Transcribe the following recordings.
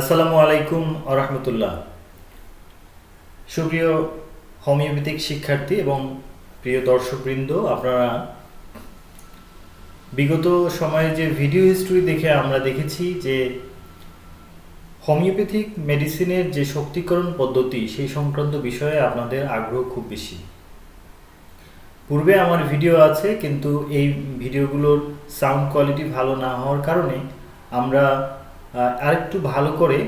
আসসালামু আলাইকুম আরহামতুল্লাহ সুপ্রিয় হোমিওপ্যাথিক শিক্ষার্থী এবং প্রিয় দর্শকবৃন্দ, আপনারা বিগত সময়ে যে ভিডিও হিস্ট্রি দেখে আমরা দেখেছি যে হোমিওপ্যাথিক মেডিসিনের যে শক্তিকরণ পদ্ধতি, সেই সংক্রান্ত বিষয়ে আপনাদের আগ্রহ খুব বেশি। পূর্বে আমার ভিডিও আছে, কিন্তু এই ভিডিওগুলোর সাউন্ড কোয়ালিটি ভালো না হওয়ার কারণে আমরা আরেকটু ভালো করে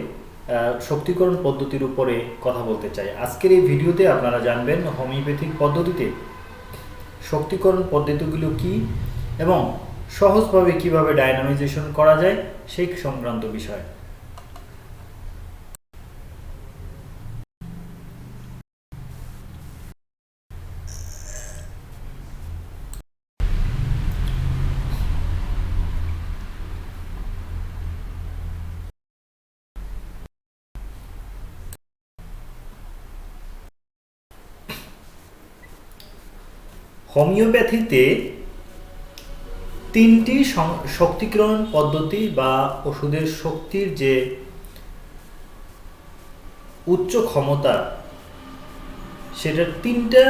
শক্তিকরণ পদ্ধতির উপরে কথা বলতে চাই। আজকের এই ভিডিওতে আপনারা জানবেন হোমিওপ্যাথিক পদ্ধতিতে শক্তিকরণ পদ্ধতিগুলো কি এবং সহজভাবে কীভাবে ডায়নামাইজেশন করা যায় সেই সংক্রান্ত বিষয়। হোমিওপ্যাথিতে তিনটি শক্তিকরণ পদ্ধতি বা ওষুধের শক্তির যে উচ্চ ক্ষমতা, সেটার তিনটা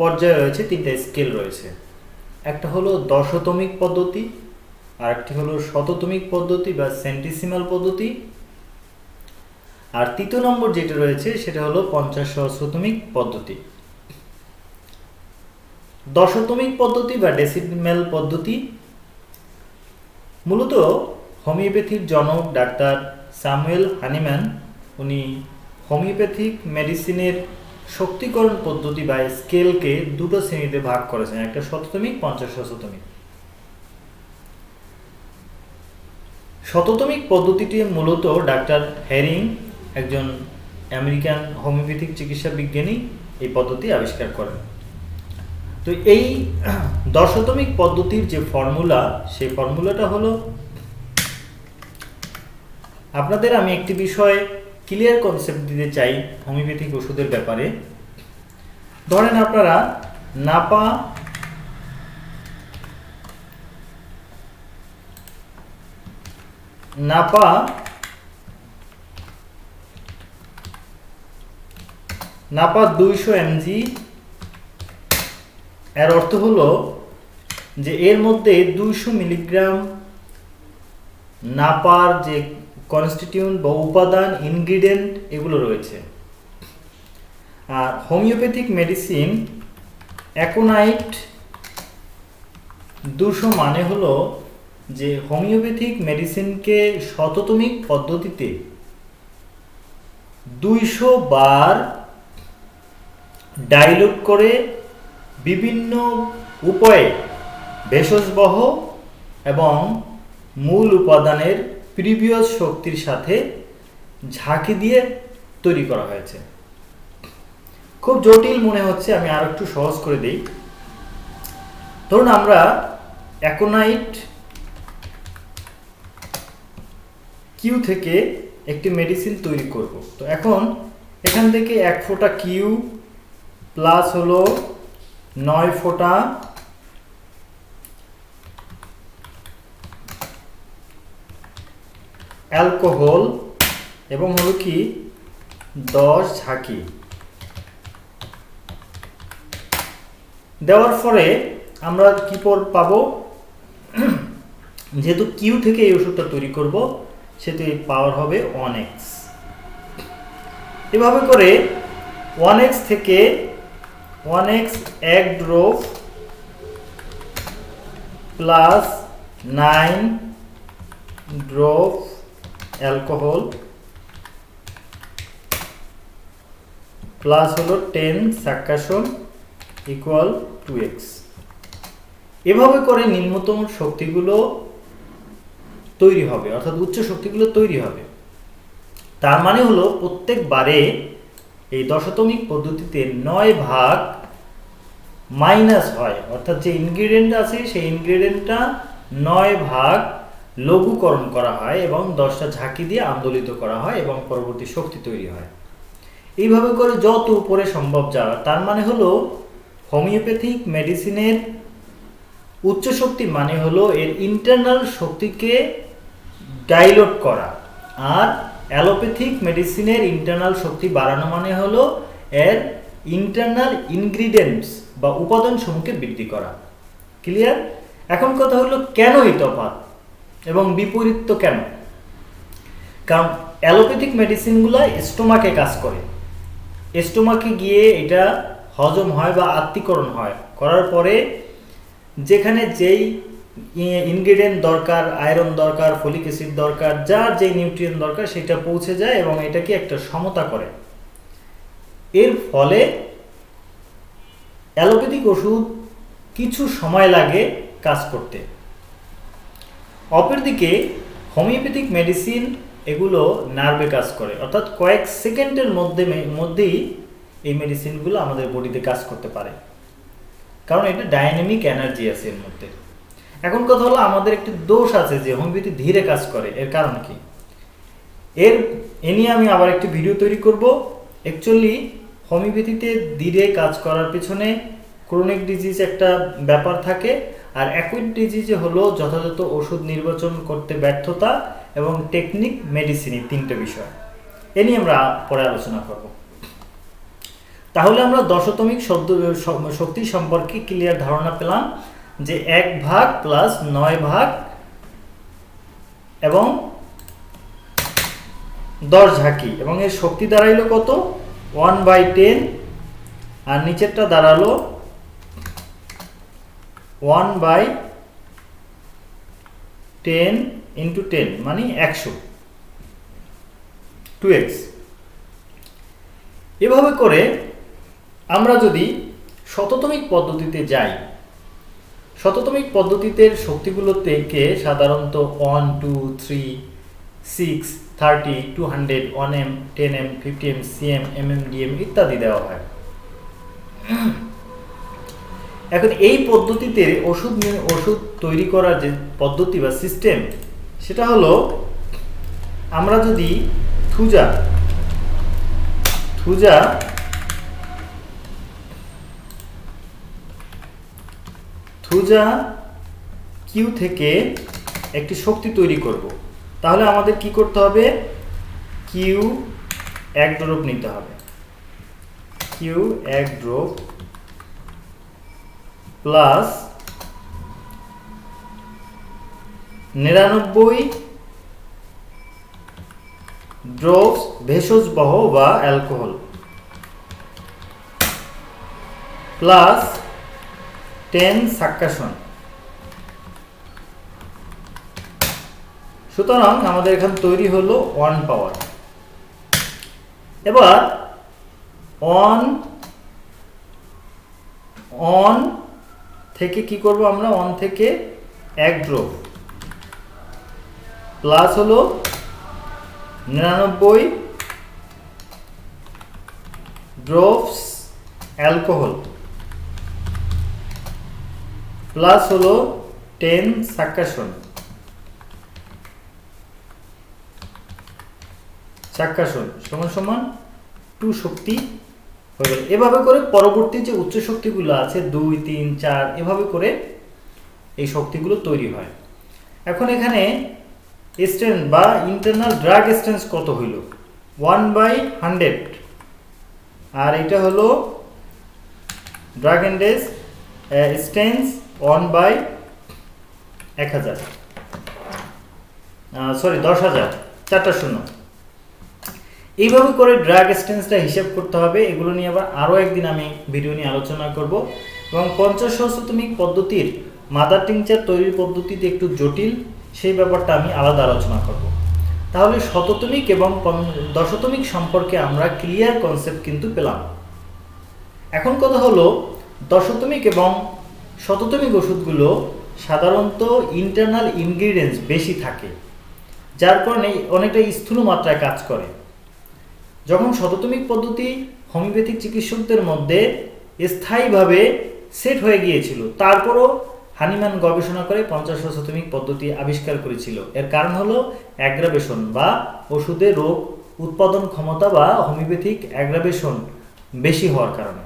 পর্যায় রয়েছে, তিনটা স্কেল রয়েছে। একটা হলো দশতমিক পদ্ধতি আর একটি হলো শততমিক পদ্ধতি বা সেন্টিসিমাল পদ্ধতি। আর তৃতীয় নম্বর যেটা রয়েছে, সেটা হলো পঞ্চাশ সহস্রতমিক পদ্ধতি। দশতমিক পদ্ধতি বা ডেসিমেল পদ্ধতি। মূলত হোমিওপ্যাথির জনক ডাক্তার স্যামুয়েল হানিম্যান, উনি হোমিওপ্যাথিক মেডিসিনের শক্তিকরণ পদ্ধতি বা স্কেলকে দুটো শ্রেণীতে ভাগ করেছেন, একটা শততমিক, পঞ্চাশ শততমিক। শততমিক পদ্ধতিটি মূলত ডাক্তার হ্যারিং, একজন আমেরিকান হোমিওপ্যাথিক চিকিৎসা বিজ্ঞানী, এই পদ্ধতি আবিষ্কার করেন। তো এই দশতমিক পদ্ধতির যে ফর্মুলা, সেই ফর্মুলাটা হলো, আপনাদের আমি একটি বিষয় ক্লিয়ার কনসেপ্ট দিতে চাই হোমিওপ্যাথিক ওষুধের ব্যাপারে। ধরেন আপনারা নাপা নাপা নাপা দুইশো এমজি এর অর্থ হলো যে এর মধ্যে দুইশো মিলিগ্রাম নাপার যে কনস্টিটিউন্ট বা উপাদান ইনগ্রিডিয়েন্ট এগুলো রয়েছে। আর হোমিওপ্যাথিক মেডিসিন অ্যাকোনাইট দুশো মানে হলো যে হোমিওপ্যাথিক মেডিসিনকে শততমিক পদ্ধতিতে দুইশো বার ডাইলুট করে বিভিন্ন উপায়ে ভেষজবহ এবং মূল উপাদানের প্রিভিয়াস শক্তির সাথে ঝাঁকি দিয়ে তৈরি করা হয়েছে। খুব জটিল মনে হচ্ছে, আমি আর একটু সহজ করে দিই। ধরুন আমরা অ্যাকোনাইট কিউ থেকে একটি মেডিসিন তৈরি করব। তো এখন এখান থেকে এক ফোঁটা কিউ প্লাস হলো নয় ফোঁটা অ্যালকোহল এবং হলো কি দশ ঝাঁকি। দেওয়ার পরে আমরা কি পাবো? যেহেতু কিউ থেকে এই ওষুধটা তৈরি করব সেহেতু এই পাওয়ার হবে ওয়ান এক্স এভাবে করে ওয়ান এক্স থেকে ওয়ান এক্স এক drop plus nine drop alcohol plus হলো ten succussion equal to X এভাবে করে নিম্নতম শক্তিগুলো তৈরি হবে, অর্থাৎ উচ্চ শক্তিগুলো তৈরি হবে। তার মানে হলো প্রত্যেকবারে এই দশতমিক পদ্ধতিতে নয় ভাগ মাইনাস হয়। অর্থাৎ যে ইনগ্রিডিয়েন্ট আছে, সেই ইনগ্রিডিয়েন্টটা নয় ভাগ লঘুকরণ করা হয় এবং দশটা ঝাঁকি দিয়ে আন্দোলিত করা হয় এবং পরবর্তী শক্তি তৈরি হয়। এইভাবে করে যত উপরে সম্ভব যাওয়া তার মানে হলো হোমিওপ্যাথিক মেডিসিনের উচ্চ শক্তি মানে হলো এর ইন্টারনাল শক্তিকে ডাইলট করা। আর অ্যালোপ্যাথিক মেডিসিনের ইন্টারনাল শক্তি বাড়ানো মানে হলো এর ইন্টারনাল ইনগ্রিডিয়েন্টস বা উপাদান সমূহকে বৃদ্ধি করা। ক্লিয়ার এখন কথা হলো কেন এই তফাৎ এবং বিপরীত তো কেন? কারণ অ্যালোপ্যাথিক মেডিসিনগুলো স্টোমাকে কাজ করে। স্টোমাকে গিয়ে এটা হজম হয় বা আত্মীকরণ হয়। করার পরে যেখানে যেই ইনগ্রেডিয়েন্ট দরকার আয়রন দরকার ফলিক অ্যাসিড দরকার, যার যেই নিউট্রিয়েন্ট দরকার সেটা পৌঁছে যায় এবং এটাকে একটা সমতা করে। এর ফলে অ্যালোপ্যাথিক ওষুধ কিছু সময় লাগে কাজ করতে। অপরদিকে হোমিওপ্যাথিক মেডিসিন এগুলো নার্ভে কাজ করে। অর্থাৎ কয়েক সেকেন্ডের মধ্যে মধ্যেই এই মেডিসিনগুলো আমাদের বডিতে কাজ করতে পারে। কারণ এটা ডাইনামিক এনার্জি আছে এর মধ্যে। এখন কথা হলো আমাদের একটি দোষ আছে যে হোমিওপ্যাথি ধীরে কাজ করে। এর কারণ কি? এর, এ নিয়ে আমি আবার একটি ভিডিও তৈরি করব। অ্যাকচুয়ালি হোমিওপ্যাথিতে ধীরে কাজ করার পিছনে ক্রনিক ডিজিজ একটা ব্যাপার থাকে, আর অ্যাকুইট ডিজিজে হলো যথাযথ ওষুধ নির্বাচন করতে ব্যর্থতা এবং টেকনিক মেডিসিন তিনটে বিষয়। এ নিয়ে আমরা পরে আলোচনা করব। তাহলে আমরা দশতমিক শব্দ, শক্তি সম্পর্কে ক্লিয়ার ধারণা পেলাম। যে এক ভাগ প্লাস নয় ভাগ এবং দশ ঝাঁকি এবং এর শক্তি দাঁড়াইলো কত? ওয়ান বাই টেন আর নিচেরটা দাঁড়াল one by ten into ten মানে একশো। টু এক্স এভাবে করে আমরা যদি শততমিক পদ্ধতিতে যাই শততমিক পদ্ধতিতে শক্তিগুলো থেকে সাধারণত one two three six thirty two hundred one M ten M fifty M C M M M DM ইত্যাদি দেওয়া হয়। এখন এই পদ্ধতিতে ওষুধ ওষুধ তৈরি করার যে পদ্ধতি বা সিস্টেম সেটা হলো আমরা যদি থুজা থুজা থুজা কিউ থেকে একটি শক্তি তৈরি করব। তাহলে আমাদের কি করতে হবে? কিউ এক ড্রপ নিতে হবে। কিউ এক ড্রপ প্লাস নিরানব্বই ড্রপস ভেষজবহ বা অ্যালকোহল প্লাস টেন সাক্কাসন। সুতরাং আমাদের এখানে তৈরি হলো ওয়ান পাওয়ার এবার অন অন থেকে কি করব আমরা? অন থেকে এক ড্রপ প্লাস হলো নিরানব্বই ড্রপস অ্যালকোহল প্লাস হলো টেন সাক্কাসন। সাক্কাসন সমান সমান টু শক্তি হয়ে এভাবে করে পরবর্তী যে উচ্চ শক্তিগুলো আছে, দুই, তিন, চার, এভাবে করে এই শক্তিগুলো তৈরি হয়। এখন এখানে স্ট্রেন বা ইন্টারনাল ড্রাগ স্ট্রেন্স কত হইল? One by hundred. আর এটা হলো ড্রাগ ইন্ডেস স্ট্রেন্স ওয়ান বাই এক হাজার। সরি দশ হাজার, চারটা শূন্য। এইভাবে করে ড্রাগ স্টেন্সটা হিসাব করতে হবে, এগুলো নিয়ে আবার আরও একদিন আমি ভিডিও নিয়ে আলোচনা করব। এবং পঞ্চাশ সহস্রতমিক পদ্ধতির মাদার টিংচার তৈরির পদ্ধতিতে একটু জটিল, সেই ব্যাপারটা আমি আলাদা আলোচনা করব। তাহলে শততমিক এবং দশতমিক সম্পর্কে আমরা ক্লিয়ার কনসেপ্ট কিন্তু পেলাম। এখন কথা হলো দশতমিক এবং শততমিক ওষুধগুলো সাধারণত ইন্টারনাল ইনগ্রিডিয়েন্টস বেশি থাকে, যার কারণে অনেকটা স্থূল মাত্রায় কাজ করে। যখন শততমিক পদ্ধতি হোমিওপ্যাথিক চিকিৎসকদের মধ্যে স্থায়ীভাবে সেট হয়ে গিয়েছিল, তারপরও হানিম্যান গবেষণা করে পঞ্চাশ শতমিক পদ্ধতি আবিষ্কার করেছিল। এর কারণ হলো অ্যাগ্রাবেশন বা ওষুধের রোগ উৎপাদন ক্ষমতা বা হোমিওপ্যাথিক অ্যাগ্রাবেশন বেশি হওয়ার কারণে।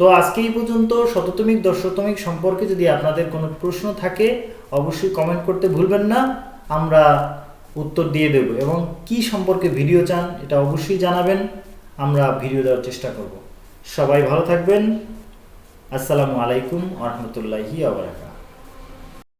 তো আজকে এই পর্যন্ত শততমিক, দশতমিক সম্পর্কে যদি আপনাদের কোনো প্রশ্ন থাকে, অবশ্যই কমেন্ট করতে ভুলবেন না। আমরা উত্তর দিয়ে দেব এবং কি সম্পর্কে ভিডিও চান এটা অবশ্যই জানাবেন। আমরা ভিডিও দেওয়ার চেষ্টা করব। সবাই ভালো থাকবেন। আসসালামু আলাইকুম আহমতুল্লাহি আবরাকাত